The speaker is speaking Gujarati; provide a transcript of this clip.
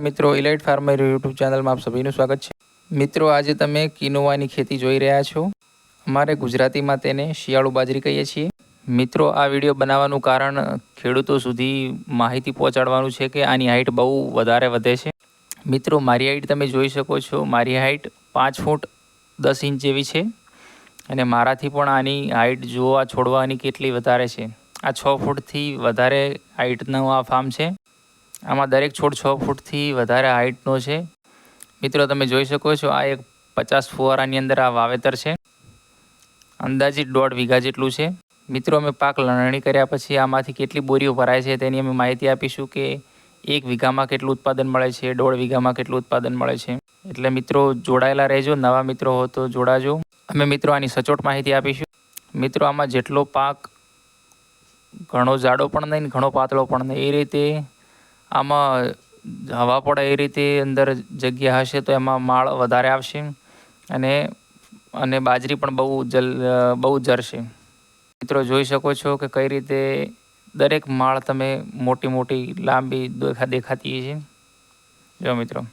મિત્રો ઇલાઇટ ફાર્મર યુટ્યુબ ચેનલમાં આપ સભીનું સ્વાગત છે. મિત્રો, આજે તમે કિનોવાની ખેતી જોઈ રહ્યા છો. અમારે ગુજરાતીમાં તેને શિયાળુ બાજરી કહીએ છીએ. મિત્રો, આ વીડિયો બનાવવાનું કારણ ખેડૂતો સુધી માહિતી પહોંચાડવાનું છે કે આની હાઇટ બહુ વધારે વધે છે. મિત્રો, મારી હાઇટ તમે જોઈ શકો છો. મારી હાઇટ પાંચ ફૂટ દસ ઇંચ જેવી છે અને મારાથી પણ આની હાઇટ જોવા છોડવાની કેટલી વધારે છે. આ છ ફૂટથી વધારે હાઇટનું આ ફાર્મ છે. આમાં દરેક છોડ છ ફૂટથી વધારે હાઇટનો છે. મિત્રો, તમે જોઈ શકો છો આ એક પચાસ ફુવારાની અંદર આ વાવેતર છે. અંદાજિત દોઢ વીઘા જેટલું છે. મિત્રો, અમે પાક લણણી કર્યા પછી આમાંથી કેટલી બોરીઓ ભરાય છે તેની અમે માહિતી આપીશું કે એક વીઘામાં કેટલું ઉત્પાદન મળે છે, દોઢ વીઘામાં કેટલું ઉત્પાદન મળે છે. એટલે મિત્રો, જોડાયેલા રહેજો, નવા મિત્રો હો તો જોડાજો. અમે મિત્રો આની સચોટ માહિતી આપીશું. મિત્રો, આમાં જેટલો પાક ઘણો જાડો પણ નહીં ઘણો પાતળો પણ નહીં, એ રીતે આમાં હવા પડે એ રીતે અંદર જગ્યા હશે તો એમાં માળ વધારે આવશે અને અને બાજરી પણ બહુ જલ, બહુ જરશે. મિત્રો જોઈ શકો છો કે કઈ રીતે દરેક માળ તમે મોટી મોટી લાંબી દેખા દેખાતી છે. જો મિત્રો.